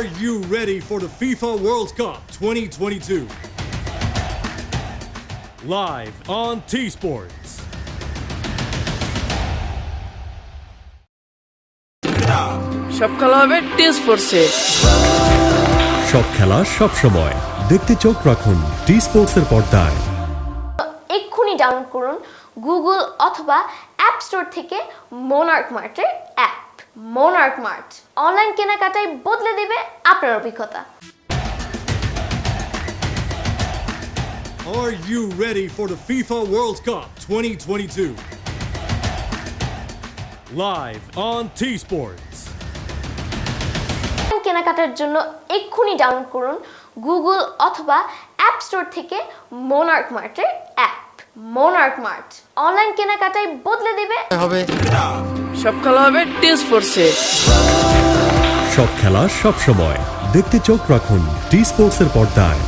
Are you ready for the FIFA World Cup 2022? Live on T Sports. সব খেলা হবে টি স্পোর্টসে সব খেলা সব সময় দেখতে চোখ রাখুন টি স্পোর্টসের পর্দায় এক্ষুনি ডাউনলোড করুন গুগল অথবা অ্যাপ স্টোর থেকে মোনার্ক মার্টের মোনার্ক মার্ট অনলাইন কেনাকাটায় বদলে দেবে আপনার অভিজ্ঞতা। Are you ready for the FIFA World Cup 2022? Live on T Sports. Online কেনাকাটার জন্য এক্ষুনি ডাউনলোড করুন গুগল অথবা অ্যাপ স্টোর থেকে মোনার্ক মার্টের অ্যাপ মোনার্ক মার্ট অনলাইন কেনাকাটায় বদলে দেবে সব খেলা হবে টি স্পোর্টসে। সব খেলা সব সময়। দেখতে চোখ রাখুন টি স্পোর্টসের পর্দায়।